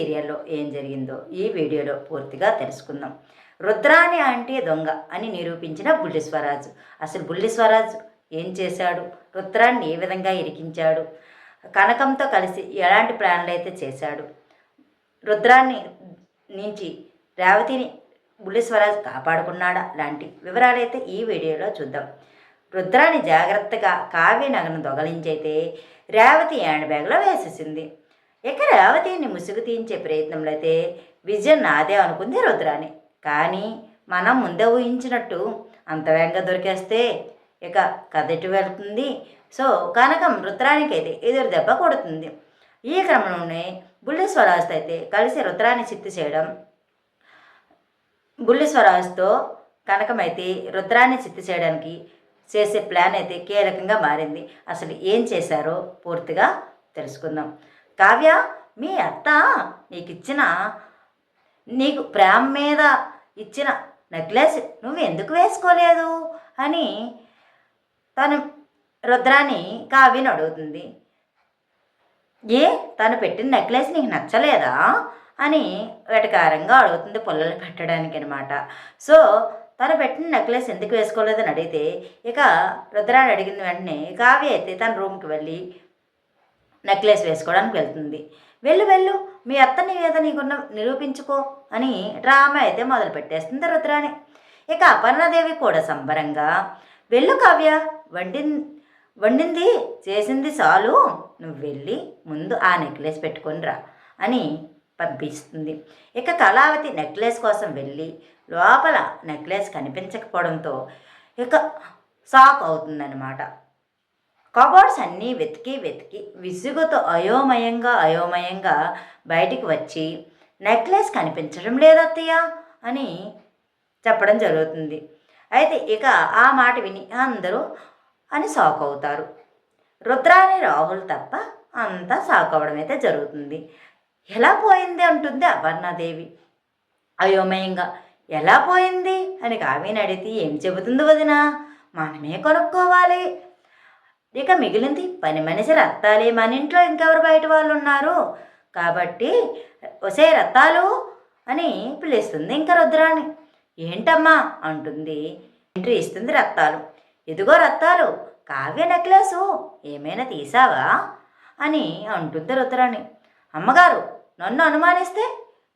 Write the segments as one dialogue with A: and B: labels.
A: సీరియల్లో ఏం జరిగిందో ఈ వీడియోలో పూర్తిగా తెలుసుకుందాం. రుద్రాని అంటే దొంగ అని నిరూపించిన బుల్లి స్వరాజు. అసలు బుల్లి స్వరాజు ఏం చేశాడు? రుద్రాన్ని ఏ విధంగా ఇరికించాడు? కనకంతో కలిసి ఎలాంటి ప్లాన్లు అయితే చేశాడు? రుద్రాన్ని నుంచి రేవతిని బుల్లిస్వరాజ్ కాపాడుకున్నాడా? లాంటి వివరాలైతే ఈ వీడియోలో చూద్దాం. రుద్రాన్ని జాగ్రత్తగా కావ్య నగను దొంగలించైతే రేవతి హ్యాండ్ బ్యాగ్లో వేసేసింది. ఇక రేవతిని ముసుగు తీయించే ప్రయత్నంలో అయితే విజయం నాదే అనుకుంది రుద్రాని కానీ మనం ముందే ఊహించినట్టు అంత వేగంగా దొరికేస్తే ఇక కదటి వెళ్తుంది. సో కనకం రుద్రానికి అయితే ఎదురు దెబ్బ కొడుతుంది. ఈ క్రమంలోనే బుల్లి స్వరాజ్తో అయితే కలిసి రుద్రాన్ని చిత్తు చేయడం బుల్లి స్వరాజ్తో కనకమైతే రుద్రాన్ని చిత్తు చేయడానికి చేసే ప్లాన్ అయితే కీలకంగా మారింది. అసలు ఏం చేశారో పూర్తిగా తెలుసుకుందాం. కావ్య మీ అత్త నీకు ఇచ్చిన నీకు ప్రేమ మీద ఇచ్చిన నెక్లెస్ నువ్వు ఎందుకు వేసుకోలేదు? అని తను రుద్రాన్ని కావ్యని అడుగుతుంది. ఏ తను పెట్టిన నెక్లెస్ నీకు నచ్చలేదా? అని వెటకారంగా అడుగుతుంది పుల్లలు పెట్టడానికి అనమాట సో తను పెట్టిన నెక్లెస్ ఎందుకు వేసుకోలేదని అడిగితే ఇక రుద్రాన్ని అడిగిన వెంటనే కావ్య అయితే తన రూమ్కి వెళ్ళి నెక్లెస్ వేసుకోవడానికి వెళ్తుంది. వెళ్ళు వెళ్ళు మీ అత్తని మీద నీకున్న నిరూపించుకో అని డ్రామా అయితే మొదలు పెట్టేస్తుంది రుద్రాణి. ఇక అపర్ణదేవి కూడా సంబరంగా వెళ్ళు కావ్య వండి వండింది చేసింది చాలు నువ్వు వెళ్ళి ముందు ఆ నెక్లెస్ పెట్టుకొని రా అని పంపిస్తుంది. ఇక కళావతి నెక్లెస్ కోసం వెళ్ళి లోపల నెక్లెస్ కనిపించకపోవడంతో ఇక షాక్ అవుతుందన్నమాట. కబోర్డ్స్ అన్నీ వెతికి వెతికి విసుగుతో అయోమయంగా అయోమయంగా బయటికి వచ్చి నెక్లెస్ కనిపించడం లేదత్తయ్య అని చెప్పడం జరుగుతుంది. అయితే ఇక ఆ మాట విని అందరూ అని షాక్ అవుతారు రుద్రాని రాహుల్ తప్ప అంతా షాక్ అవ్వడం అయితే జరుగుతుంది. ఎలా పోయింది? అంటుంది అపర్ణాదేవి. అయోమయంగా ఎలా పోయింది? అని కావ్యని అడిగితే ఏం చెబుతుంది వదిన? మనమే కొనుక్కోవాలి. ఇక మిగిలింది పని మనిషి రత్తాలే మన ఇంట్లో ఇంకెవరు బయట వాళ్ళు ఉన్నారు కాబట్టి ఒసే రత్తాలు అని పిలుస్తుంది ఇంకా రుద్రాన్ని ఏంటమ్మా? అంటుంది. ఎంట్రీ ఇస్తుంది రత్తాలు. ఇదిగో రత్తాలు కావ్య నెక్లెసు ఏమైనా తీసావా? అని అంటుంది రుద్రాణి. అమ్మగారు నన్ను అనుమానిస్తే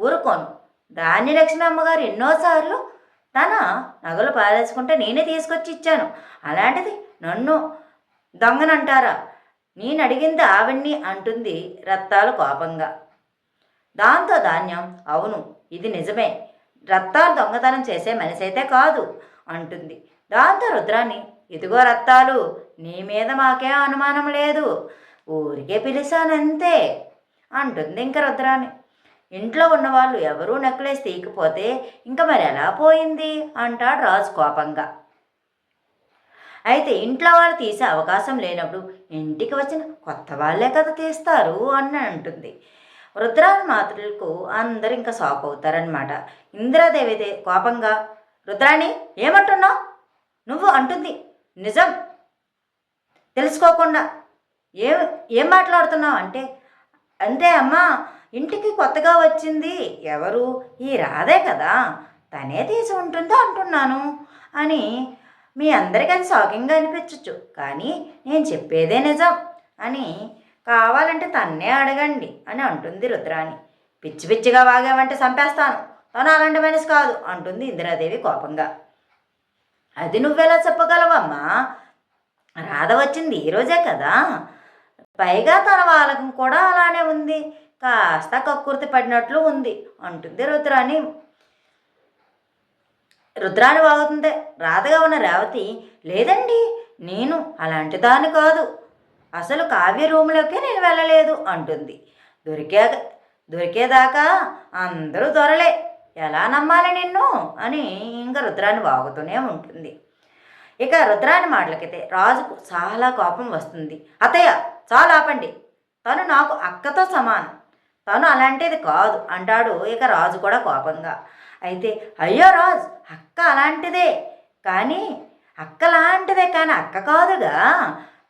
A: ఊరుకోను. దాన్ని లక్ష్మి అమ్మగారు ఎన్నోసార్లు తన నగలు పారేసుకుంటే నేనే తీసుకొచ్చి ఇచ్చాను. అలాంటిది నన్ను దొంగనంటారా? నేను అడిగింది ఆవిడ్ని అంటుంది రత్తాలు కోపంగా. దాంతో ధాన్యం అవును ఇది నిజమే. రత్తాలు దొంగతనం చేసే మనిషి అయితే కాదు అంటుంది. దాంతో రుద్రాన్ని ఇదిగో రత్తాలు నీ మీద మాకేం అనుమానం లేదు. ఊరికే పిలిచానంతే అంటుంది ఇంక రుద్రాని ఇంట్లో ఉన్నవాళ్ళు ఎవరూ నెక్లెస్ తీయకపోతే ఇంకా మరి ఎలా పోయింది? అంటాడు రాజు కోపంగా. అయితే ఇంట్లో వాళ్ళు తీసే అవకాశం లేనప్పుడు ఇంటికి వచ్చిన కొత్త వాళ్ళే కదా తీస్తారు అని అంటుంది. రుద్రాని మాతృలకు అందరూ ఇంకా షాక్ అవుతారనమాట ఇందిరాదేవి అయితే కోపంగా రుద్రాణి ఏమంటున్నావు? నువ్వు అంటుంది నిజం. తెలుసుకోకుండా ఏం ఏం మాట్లాడుతున్నావు? అంటే అంటే అమ్మా ఇంటికి కొత్తగా వచ్చింది. ఎవరు? ఈ రాధే కదా. తనే తీసి ఉంటుందో అంటున్నాను అని మీ అందరికీ అది షాకింగ్గా అనిపించవచ్చు కానీ నేను చెప్పేదే నిజం. అని కావాలంటే తన్నే అడగండి అని అంటుంది రుద్రాణి. పిచ్చి పిచ్చిగా వాగావంటే చంపేస్తాను. తను అలాంటి మనిషి కాదు అంటుంది ఇందిరాదేవి కోపంగా. అది నువ్వెలా చెప్పగలవమ్మా? రాధ వచ్చింది ఈరోజే కదా? పైగా తన వాళ్ళకం కూడా అలానే ఉంది. కాస్త కక్కుర్తి పడినట్లు ఉంది అంటుంది రుద్రాణి. రుద్రాణి వాగుతుంది. రాధగా ఉన్న రేవతి లేదండి నేను అలాంటి దాన్ని కాదు. అసలు కావ్య రూమ్లోకే నేను వెళ్ళలేదు అంటుంది. దొరికే దొరికేదాకా అందరూ దొరలే ఎలా నమ్మాలి నిన్ను? అని ఇంకా రుద్రాన్ని వాగుతూనే ఉంటుంది. ఇక రుద్రాని మాటలకైతే రాజుకు చాలా కోపం వస్తుంది. అత్తయ్య చాలా ఆపండి. తను నాకు అక్కతో సమానం. తను అలాంటిది కాదు అంటాడు ఇక రాజు కూడా కోపంగా. అయితే అయ్యో రాజ్ అక్క అలాంటిదే. కానీ అక్క లాంటిదే కానీ అక్క కాదుగా.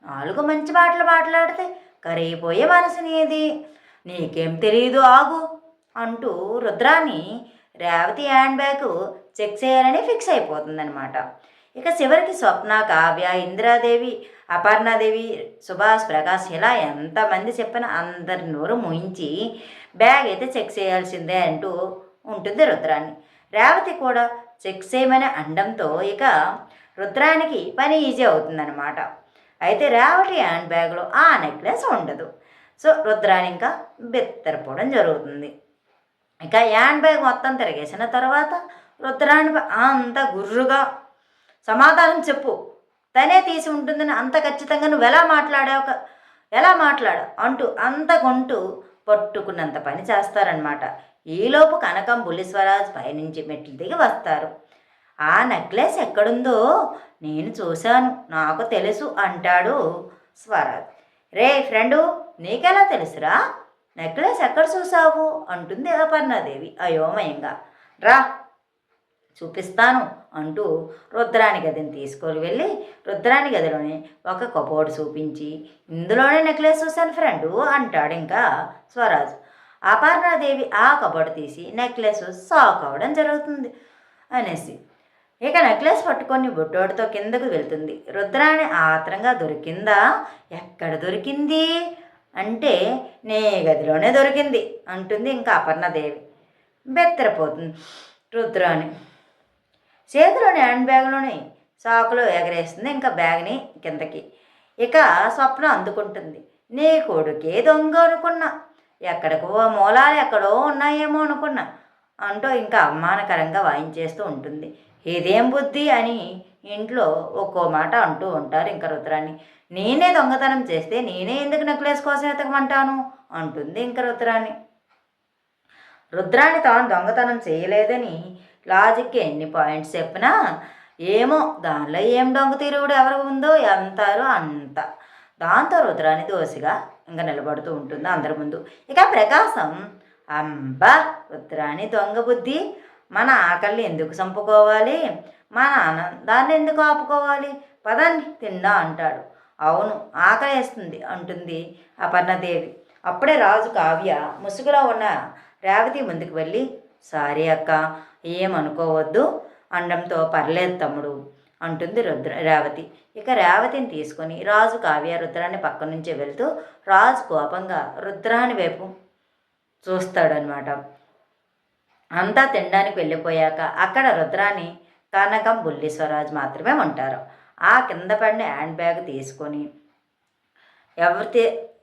A: నాలుగు మంచి మాటలు మాట్లాడితే కరిగిపోయే మనసునేది నీకేం తెలియదు ఆగు అంటూ Rudrani Revathi hand bag check చేయాలని ఫిక్స్ అయిపోతుందనమాట ఇక చివరికి స్వప్న కావ్య ఇందిరాదేవి అపర్ణాదేవి సుభాష్ ప్రకాష్ ఇలా ఎంతమంది చెప్పినా అందరి నోరు ముయించి బ్యాగ్ అయితే చెక్ చేయాల్సిందే అంటూ ఉంటుంది రుద్రాన్ని. రేవతి కూడా చెక్ చేయమని అండంతో ఇక రుద్రానికి పని ఈజీ అవుతుందన్నమాట. అయితే రేవతి హ్యాండ్ బ్యాగ్లో ఆ నెక్లెస్ ఉండదు. సో రుద్రాని ఇంకా బెత్తరపోవడం జరుగుతుంది. ఇక హ్యాండ్ బ్యాగ్ మొత్తం తిరిగేసిన తర్వాత రుద్రాని అంత గుర్రుగా సమాధానం చెప్పు. తనే తీసి ఉంటుందని అంత ఖచ్చితంగా నువ్వు ఎలా మాట్లాడావు? ఎలా మాట్లాడు అంటూ అంత కొంటూ పట్టుకున్నంత పని చేస్తారనమాట ఈలోపు కనకం బుల్లిస్వరాజ్ పైనుంచి మెట్లు దిగి వస్తారు. ఆ నెక్లెస్ ఎక్కడుందో నేను చూశాను. నాకు తెలుసు అంటాడు స్వరాజ్. రే ఫ్రెండు నీకెలా తెలుసురా? నెక్లెస్ ఎక్కడ చూసావు అంటుంది అపర్ణాదేవి అయోమయంగా. రా చూపిస్తాను అంటూ రుద్రాని గదిని తీసుకొని వెళ్ళి రుద్రాని గదిలోనే ఒక కబోర్డ్ చూపించి ఇందులోనే నెక్లెస్ చూశాను ఫ్రెండు అంటాడు ఇంకా స్వరాజ్. అపర్ణాదేవి ఆ కబోర్డ్ తీసి నెక్లెస్ సాక్ అవ్వడం జరుగుతుంది అనేసి. ఇక నెక్లెస్ పట్టుకొని బొట్టోడితో కిందకు వెళ్తుంది. రుద్రాణి ఆత్రంగా దొరికిందా? ఎక్కడ దొరికింది? అంటే నే గదిలోనే దొరికింది అంటుంది ఇంకా అపర్ణదేవి. బెత్తరపోతుంది రుద్రాణి. చేతిలోని హ్యాండ్ బ్యాగ్లోని సాకులో ఎగరేస్తుంది ఇంకా బ్యాగ్ని కిందకి. ఇక స్వప్న అందుకుంటుంది. నీ కొడుకే దొంగ అనుకున్నా. ఎక్కడికో మూలాలు ఎక్కడో ఉన్నాయేమో అనుకున్నా. అంటూ ఇంకా అవమానకరంగా వాయించేస్తూ ఉంటుంది. ఇదేం బుద్ధి అని ఇంట్లో ఒక్కో మాట అంటూ ఉంటారు ఇంకా రుద్రాన్ని. నేనే దొంగతనం చేస్తే నేనే ఎందుకు నెక్లెస్ కోసం ఎతకమంటాను? అంటుంది ఇంకా రుద్రాన్ని. రుద్రాన్ని తాను దొంగతనం చేయలేదని లాజిక్కి ఎన్ని పాయింట్స్ చెప్పినా ఏమో దానిలో ఏం దొంగ తిరుగుడు ఎవరు ఉందో ఎంతారో అంత. దాంతో రుద్రాన్ని దోసిగా ఇంకా నిలబడుతూ ఉంటుంది అందరి ముందు. ఇక ప్రకాశం అంబ రుద్రాని దొంగ బుద్ధి. మన ఆకలిని ఎందుకు చంపుకోవాలి? మన ఆనందాన్ని ఎందుకు ఆపుకోవాలి? పదాన్ని తిందా అంటాడు. అవును ఆకలేస్తుంది అంటుంది అపర్ణదేవి. అప్పుడే రాజు కావ్య ముసుగులో ఉన్న రేవతి ముందుకు వెళ్ళి సారీ అక్క ఏమనుకోవద్దు. అనడంతో పర్లేదు తమ్ముడు. అంటుంది రుద్ర రేవతి. ఇక రేవతిని తీసుకొని రాజు కావ్య రుద్రాన్ని పక్క నుంచే వెళ్తూ రాజు కోపంగా రుద్రాని వైపు చూస్తాడనమాట. అంతా తినడానికి వెళ్ళిపోయాక అక్కడ రుద్రాని కనకం బుల్లీశ్వరాజ్ మాత్రమే ఉంటారు. ఆ కింద పడిన హ్యాండ్ బ్యాగ్ తీసుకొని ఎవరి తీ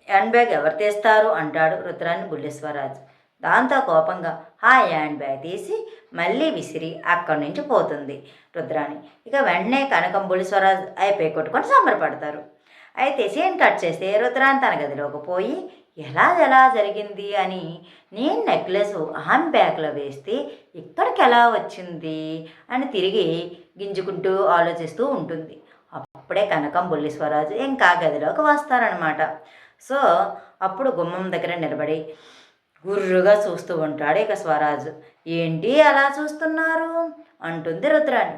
A: హ్యాండ్ బ్యాగ్ ఎవరు తీస్తారు అంటాడు రుద్రాని బుల్లి దాంతో కోపంగా ఆ హ్యాండ్ బ్యాగ్ తీసి మళ్ళీ విసిరి అక్కడి నుంచి పోతుంది రుద్రాణి. ఇక వెంటనే కనకం బుల్లి స్వరాజ్ అయిపోయి కొట్టుకొని సంబరపడతారు. అయితే సీన్ కట్ చేస్తే రుద్రాణి తన గదిలోకి పోయి ఎలా ఎలా జరిగింది? అని నేను నెక్లెస్ ఆమె బ్యాగ్లో వేస్తే ఇక్కడికి ఎలా వచ్చింది? అని తిరిగి గింజుకుంటూ ఆలోచిస్తూ ఉంటుంది. అప్పుడే కనకం బుల్లి స్వరాజు ఇంకా గదిలోకి వస్తారనమాట సో అప్పుడు గుమ్మం దగ్గర నిలబడి గుర్రుగా చూస్తూ ఉంటాడు ఇక స్వరాజు. ఏంటి అలా చూస్తున్నారు? అంటుంది రుద్రాణి.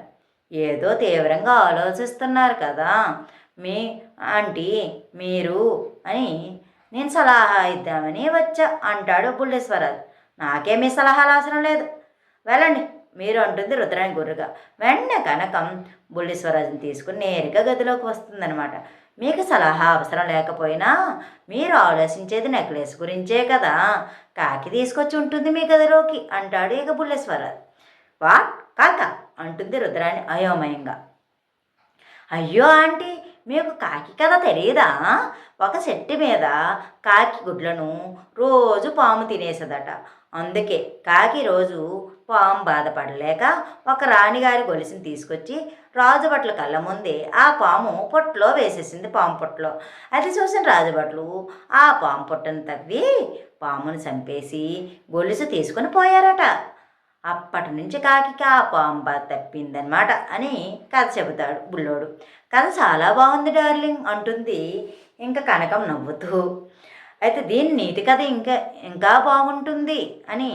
A: ఏదో తీవ్రంగా ఆలోచిస్తున్నారు కదా. మీ ఆంటీ మీరు అని నేను సలహా ఇద్దామని వచ్చా అంటాడు బుల్లేశ్వరాజు నాకేమీ సలహాలు అవసరం లేదు. వెళ్ళండి. మీరు అంటుంది రుద్రాని గుర్రుగా వెంటనే కనకం బుల్లీశ్వరాజుని తీసుకుని నేరుగా గదిలోకి వస్తుందనమాట మీకు సలహా అవసరం లేకపోయినా మీరు ఆలోచించేది నెక్లెస్ గురించే కదా. కాకి తీసుకొచ్చి ఉంటుంది మీ గదిలోకి అంటాడు ఇక బుల్లేశ్వరాజు వాట్? కాక? అంటుంది రుద్రాని అయోమయంగా. అయ్యో ఆంటీ మీకు కాకి కథ తెలియదా ఒక చెట్టు మీద కాకి గుడ్లను రోజు పాము తినేసదట. అందుకే కాకి రోజు పాము బాధపడలేక ఒక రాణిగారి గొలుసుని తీసుకొచ్చి రాజుభట్ల కళ్ళ ముందే ఆ పాము పొట్టులో వేసేసింది పాము పొట్టులో అది చూసిన రాజుభట్లు ఆ పాము పొట్టును తవ్వి పామును చంపేసి గొలుసు తీసుకొని పోయారట. అప్పటి నుంచి కాకికి ఆ పాము బాధ తప్పిందనమాట అని కథ చెబుతాడు బుల్లోడు. కథ చాలా బాగుంది డార్లింగ్ అంటుంది ఇంకా కనకం నవ్వుతూ. అయితే దీని నీతి కథ ఇంకా ఇంకా బాగుంటుంది అని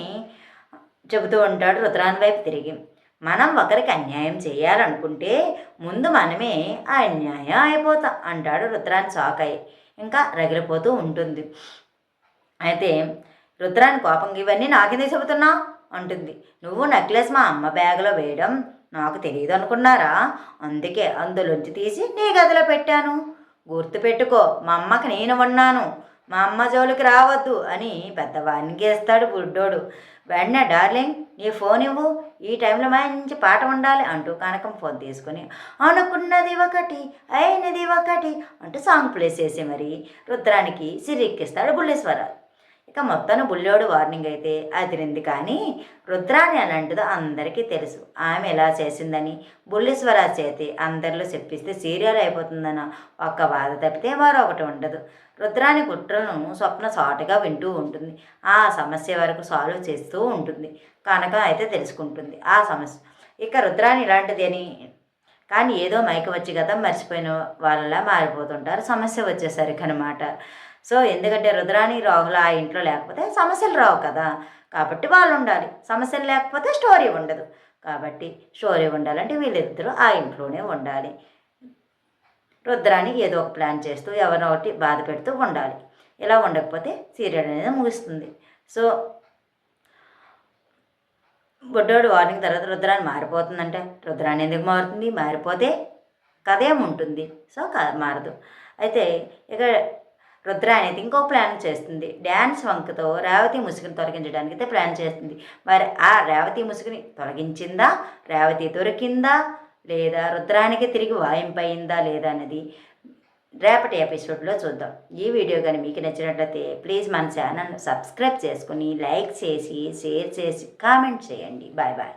A: చెబుతూ ఉంటాడు రుద్రాన్ వైపు తిరిగి. మనం ఒకరికి అన్యాయం చేయాలనుకుంటే ముందు మనమే ఆ అన్యాయం అయిపోతాం అంటాడు రుద్రాన్ షాక్ ఇంకా రగిలిపోతూ ఉంటుంది. అయితే రుద్రాని కోపంగా ఇవన్నీ నాకెందుకు చెబుతున్నావు అంటుంది. నువ్వు నెక్లెస్ మా అమ్మ బ్యాగ్లో వేయడం నాకు తెలియదు అనుకున్నారా? అందుకే అందులోంచి తీసి నీ గదిలో పెట్టాను. గుర్తుపెట్టుకో మా అమ్మకి నేను ఉన్నాను. మా అమ్మ జోలికి రావద్దు అని పెద్దవాడిని గేస్తాడు బుడ్డోడు. వెంటనే డార్లింగ్ నీ ఫోన్ ఇవ్వు. ఈ టైంలో మంచి పాట ఉండాలి అంటూ కనకం ఫోన్ తీసుకొని అనుకున్నది ఒకటి అయినది ఒకటి అంటూ సాంగ్ ప్లే చేసి మరి రుద్రానికి సిరిక్కిస్తాడు బుల్లేశ్వరరావు ఇక మొత్తం బుల్లోడు వార్నింగ్ అయితే అదిరింది కానీ రుద్రాని అని అందరికీ తెలుసు. ఆమె ఎలా చేసిందని బుల్లేశ్వర చేతి అందరిలో చెప్పిస్తే సీరియల్ అయిపోతుందన్న ఒక్క బాధ తప్పితే మరొకటి ఉండదు. రుద్రాని కుట్రలను స్వప్న సాటుగా వింటూ ఉంటుంది. ఆ సమస్య వరకు సాల్వ్ చేస్తూ ఉంటుంది. కనుక అయితే తెలుసుకుంటుంది. ఆ సమస్య. ఇక రుద్రాని ఇలాంటిది అని కానీ ఏదో మైక వచ్చి కదా మర్చిపోయిన వాళ్ళలా మారిపోతుంటారు. సమస్య వచ్చేసరికి అనమాట సో ఎందుకంటే రుద్రాని రాహుల ఆ ఇంట్లో లేకపోతే సమస్యలు రావు కదా. కాబట్టి వాళ్ళు ఉండాలి సమస్యలు లేకపోతే స్టోరీ ఉండదు. కాబట్టి స్టోరీ ఉండాలంటే వీళ్ళిద్దరూ ఆ ఇంట్లోనే ఉండాలి. రుద్రాని ఏదో ఒక ప్లాన్ చేస్తూ ఎవరినో ఒకటి బాధ పెడుతూ ఉండాలి. ఇలా ఉండకపోతే సీరియల్ అనేది ముగుస్తుంది. సో బుడ్డోడు వార్నింగ్ తర్వాత రుద్రాన్ని మారిపోతుందంటే రుద్రాన్ని ఎందుకు మారుతుంది? మారిపోతే కథ ఏముంటుంది? సో కథ మారదు. అయితే ఇక రుద్ర అనేది ఇంకో ప్లాన్ చేస్తుంది. డ్యాన్స్ వంకతో రేవతి ముసుగుని తొలగించడానికి అయితే ప్లాన్ చేస్తుంది. మరి ఆ రేవతి ముసుగుని తొలగించిందా? రేవతి దొరికిందా? లేదా రుద్రానికి తిరిగి వాయింపయిందా లేదా అనేది రేపటి ఎపిసోడ్లో చూద్దాం. ఈ వీడియో కానీ మీకు నచ్చినట్లయితే ప్లీజ్ మన ఛానల్ సబ్స్క్రైబ్ చేసుకుని లైక్ చేసి షేర్ చేసి కామెంట్ చేయండి. Bye bye.